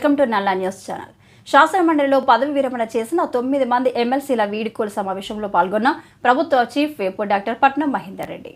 Welcome to Nalla news channel. శాసన మండలిలో పదవి విరమణ చేసిన తొమ్మిది మంది ఎమ్మెల్సీల వీడుకోలు సమావేశంలో పాల్గొన్న ప్రభుత్వ చీఫ్ వేపు డాక్టర్ పట్నం మహేందర్ రెడ్డి.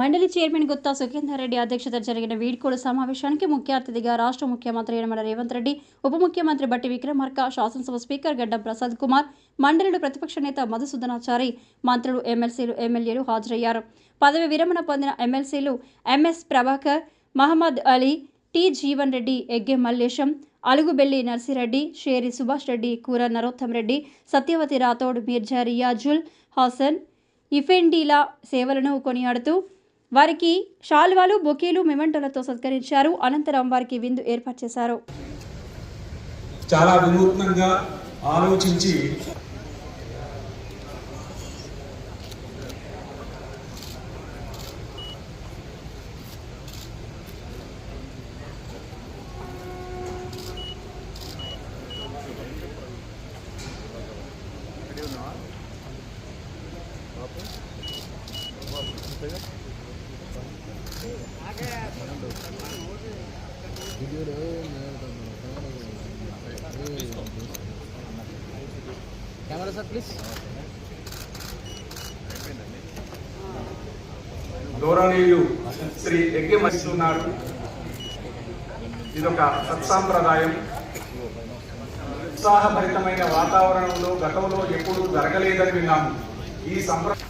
మండలి చైర్మన్ గుత్తా సుఖేందర్ రెడ్డి అధ్యక్షత జరిగిన వీడ్కోలు సమావేశానికి ముఖ్య అతిథిగా రాష్ట్ర ముఖ్యమంత్రి యనమల రేవంత్ రెడ్డి ఉప ముఖ్యమంత్రి బట్టి విక్రమార్క శాసనసభ స్పీకర్ గడ్డం ప్రసాద్ కుమార్ మండలిలో ప్రతిపక్ష నేత మధుసూదనాచారి మంత్రులు ఎమ్మెల్సీలు ఎమ్మెల్యేలు హాజరయ్యారు. పదవి విరమణ పొందిన ఎమ్మెల్సీలు ఎంఎస్ ప్రభాకర్ మహమ్మద్ అలీ టి జీవన్ రెడ్డి ఎగ్గే మల్లేశం అలుగుబెల్లి నర్సిరెడ్డి షేరి సుభాష్ రెడ్డి కూర నరోత్తం రెడ్డి సత్యవతి రాథోడ్ మీర్జా రియాజుల్ హాసన్ ఇఫెండీల సేవలను కొనియాడుతూ వారికి షాల్వాలు బొకేలు మెమెంటోలతో సత్కరించారు. అనంతరం వారికి విందు ఏర్పాటు చేశారు. చాలా వినూత్నంగా ఆలోచించి కెమెరా సార్ ప్లీజ్ గౌరవనీయులు శ్రీ ఎగ్గే మరిస్తున్నారు ఇదొక సత్సాంప్రదాయం. ఉత్సాహభరితమైన వాతావరణంలో గతంలో ఎప్పుడూ జరగలేదని విన్నాము. ఈ సంప్రదాయం